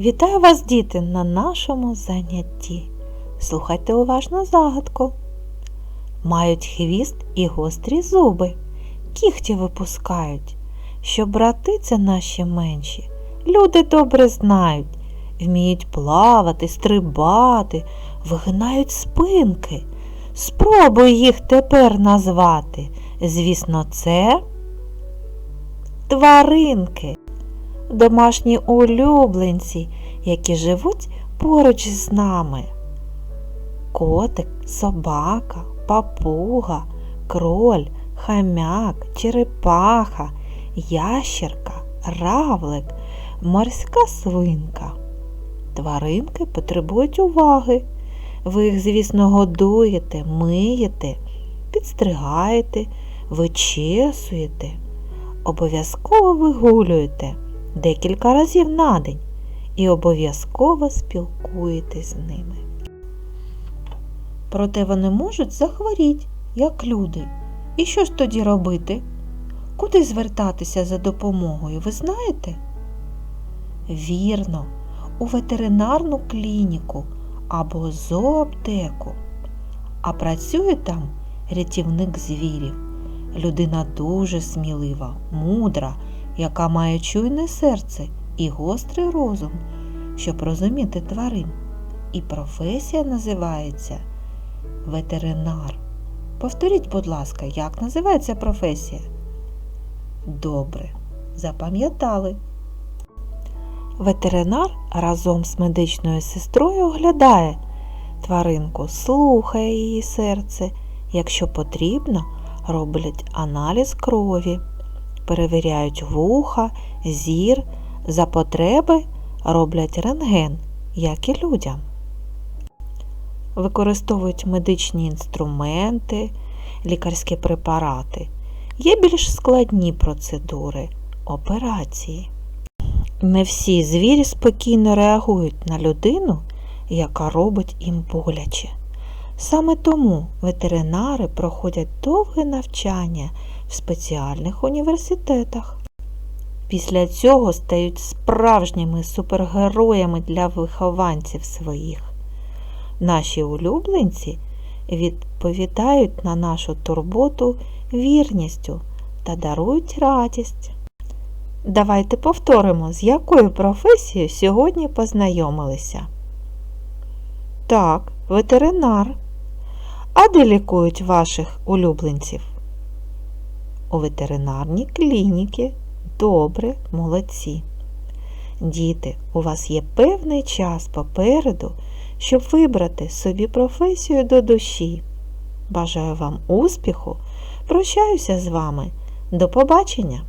Вітаю вас, діти, на нашому занятті. Слухайте уважно загадку. Мають хвіст і гострі зуби, кіхті випускають. Що брати це наші менші, люди добре знають, вміють плавати, стрибати, вигинають спинки. Спробуй їх тепер назвати. Звісно, це тваринки домашні улюбленці, які живуть поруч з нами. Котик, собака, папуга, кроль, хам'як, черепаха, ящерка, равлик, морська свинка. Тваринки потребують уваги. Ви їх, звісно, годуєте, миєте, підстригаєте, вичесуєте обов'язково вигулюєте декілька разів на день і обов'язково спілкуєтесь з ними. Проте вони можуть захворіти, як люди. І що ж тоді робити? Куди звертатися за допомогою, ви знаєте? Вірно, у ветеринарну клініку або зооптеку. А працює там рятівник звірів. Людина дуже смілива, мудра, яка має чуйне серце і гострий розум, щоб розуміти тварин. І професія називається ветеринар. Повторіть, будь ласка, як називається професія? Добре, запам'ятали. Ветеринар разом з медичною сестрою оглядає тваринку, слухає її серце, якщо потрібно роблять аналіз крові, перевіряють вуха, зір, за потреби роблять рентген, як і людям. Використовують медичні інструменти, лікарські препарати. Є більш складні процедури операції. Не всі звірі спокійно реагують на людину, яка робить їм боляче. Саме тому ветеринари проходять довге навчання в спеціальних університетах. Після цього стають справжніми супергероями для вихованців своїх. Наші улюбленці відповідають на нашу турботу вірністю та дарують радість. Давайте повторимо, з якою професією сьогодні познайомилися. Так, ветеринар. А де лікують ваших улюбленців? У ветеринарній клініці. Добре, молодці. Діти, у вас є певний час попереду, щоб вибрати собі професію до душі. Бажаю вам успіху. Прощаюся з вами. До побачення!